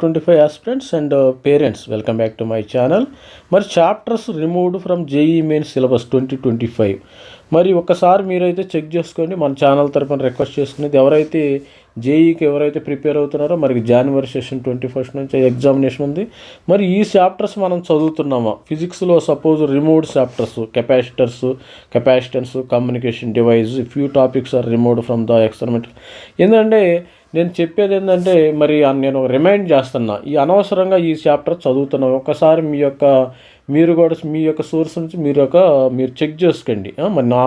Twenty five aspirants and parents welcome back to my channel మరి chapters removed from JEE main syllabus twenty twenty five మరి ఒకసారి మీరైతే check చేసుకోండి. మన channel తరఫున రిక్వెస్ట్ చేసుకునేది ఎవరైతే జేఈకి ఎవరైతే ప్రిపేర్ అవుతున్నారో మరి జనవరి సెషన్ ట్వంటీ ఫస్ట్ నుంచి ఎగ్జామినేషన్ ఉంది. మరి ఈ చాప్టర్స్ మనం చదువుతున్నామా? ఫిజిక్స్లో suppose removed chapters capacitors capacitance communication device few topics are removed from the experiment ఎందుకంటే నేను చెప్పేది ఏంటంటే మరి నేను రిమైండ్ చేస్తున్నా. ఈ అనవసరంగా ఈ చాప్టర్ చదువుతున్నాను ఒకసారి మీ యొక్క మీరు కూడా మీ యొక్క సోర్స్ నుంచి మీరు యొక్క మీరు చెక్ చేసుకోండి. మరి నా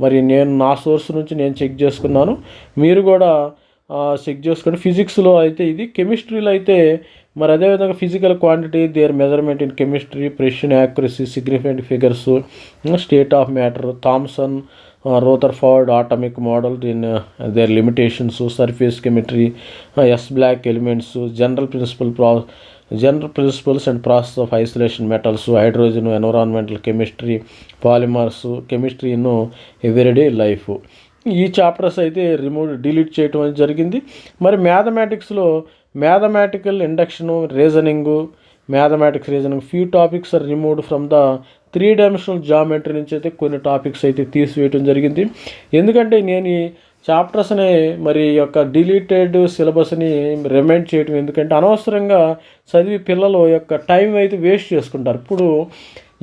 మరి నేను నా సోర్స్ నుంచి నేను చెక్ చేసుకున్నాను. మీరు కూడా చెక్ చేసుకోండి ఫిజిక్స్లో అయితే ఇది. కెమిస్ట్రీలో అయితే మరి అదేవిధంగా physical quantity their measurement in chemistry precision accuracy significant figures state of matter Thomson Rutherford atomic model in their limitations surface chemistry S block elements general principle ప్రా general principles and process of isolation metals hydrogen environmental chemistry polymers chemistry in everyday life ఈ chapters అయితే remove delete చేయటం అనేది జరిగింది. మరి మ్యాథమెటిక్స్లో mathematical induction reasoning mathematics reasoning few topics are removed from the three dimensional geometry నుంచి అయితే కొన్ని topics అయితే తీసివేయటం జరిగింది. ఎందుకంటే నేను ఈ చాప్టర్స్ని మరి ఈ యొక్క డిలీటెడ్ సిలబస్ని రిమైండ్ చేయటం ఎందుకంటే అనవసరంగా చదివి పిల్లలు యొక్క టైం అయితే వేస్ట్ చేసుకుంటారు. ఇప్పుడు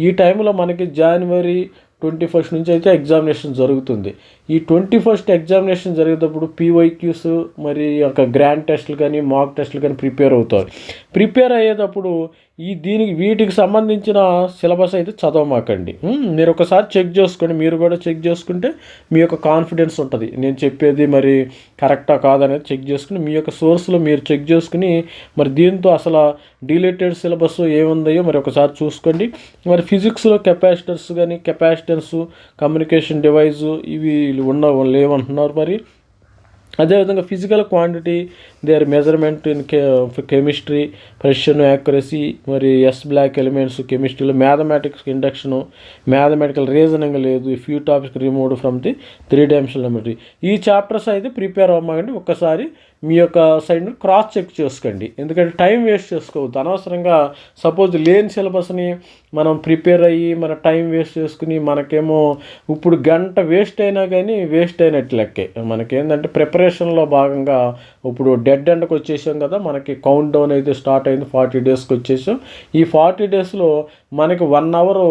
ఈ టైంలో మనకి జనవరి ట్వంటీ ఫస్ట్ నుంచి అయితే ఎగ్జామినేషన్ జరుగుతుంది. ఈ ట్వంటీ ఫస్ట్ ఎగ్జామినేషన్ జరిగేటప్పుడు పీవైక్యూస్ మరి యొక్క గ్రాండ్ టెస్ట్లు కానీ మాక్ టెస్ట్లు కానీ ప్రిపేర్ అవుతారు. ప్రిపేర్ అయ్యేటప్పుడు ఈ దీనికి వీటికి సంబంధించిన సిలబస్ అయితే చదవమాకండి. మీరు ఒకసారి చెక్ చేసుకోండి మీరు కూడా చెక్ చేసుకుంటే మీ యొక్క కాన్ఫిడెన్స్ ఉంటుంది. నేను చెప్పేది మరి కరెక్టా కాదనేది చెక్ చేసుకుని మీ యొక్క సోర్స్లో మీరు చెక్ చేసుకుని మరి దీంతో అసలు డిలేటెడ్ సిలబస్ ఏముందయో మరి ఒకసారి చూసుకోండి. మరి ఫిజిక్స్లో కెపాసిటర్స్ కానీ కెపాసిటెన్స్ కమ్యూనికేషన్ డివైజు ఇవి వీళ్ళు ఉన్న లేవంటున్నారు మరి. అదేవిధంగా physical quantity their measurement in K chemistry precision accuracy మరి ఎస్ బ్లాక్ ఎలిమెంట్స్ కెమిస్ట్రీలో మ్యాథమెటిక్స్ ఇండక్షను మ్యాథమెటికల్ రీజనింగ్ లేదు. Few topics removed from the three dimensional geometry ఈ చాప్టర్స్ అయితే ప్రిపేర్ అవ్వమండి ఒక్కసారి మీ యొక్క సైడ్ క్రాస్ చెక్ చేసుకోండి. ఎందుకంటే టైం వేస్ట్ చేసుకోవద్దు. అనవసరంగా సపోజ్ లేని సిలబస్ని మనం ప్రిపేర్ అయ్యి మన టైం వేస్ట్ చేసుకుని మనకేమో ఇప్పుడు గంట వేస్ట్ అయినా కానీ వేస్ట్ అయినట్టు లెక్కే. మనకేంటంటే ప్రిపరేషన్లో భాగంగా ఇప్పుడు డెడ్ ఎండ్కి వచ్చేసాం కదా మనకి కౌంట్ డౌన్ అయితే స్టార్ట్ అయింది ఫార్టీ డేస్కి వచ్చేసాం. ఈ ఫార్టీ డేస్లో మనకి వన్ అవర్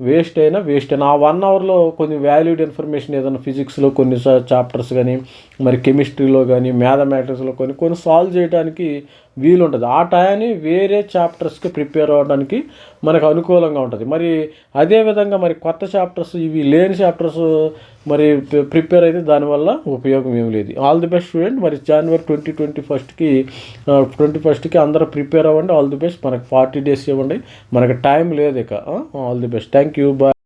వేస్ట్ అయినా వేస్ట్ అయినా. ఆ వన్ అవర్లో కొన్ని వాల్యూడ్ ఇన్ఫర్మేషన్ ఏదైనా ఫిజిక్స్లో కొన్ని చాప్టర్స్ కానీ మరి కెమిస్ట్రీలో కానీ మ్యాథమెటిక్స్లో కొన్ని కొన్ని సాల్వ్ చేయడానికి వీలు ఉంటుంది ఆ టయాన్ని వేరే చాప్టర్స్కి ప్రిపేర్ అవ్వడానికి మనకు అనుకూలంగా ఉంటుంది. మరి అదేవిధంగా మరి కొత్త చాప్టర్స్ ఇవి లేని చాప్టర్స్ మరి ప్రిపేర్ అయితే దానివల్ల ఉపయోగం ఏమి లేదు. All the best student. మరి జనవరి ట్వంటీ ట్వంటీ ఫస్ట్కి ట్వంటీ ఫస్ట్కి అందరూ ప్రిపేర్ అవ్వండి. All the best. మనకు ఫార్టీ డేస్ ఇవ్వండి. మనకు టైం లేదు ఇక. All the best. Thank you bye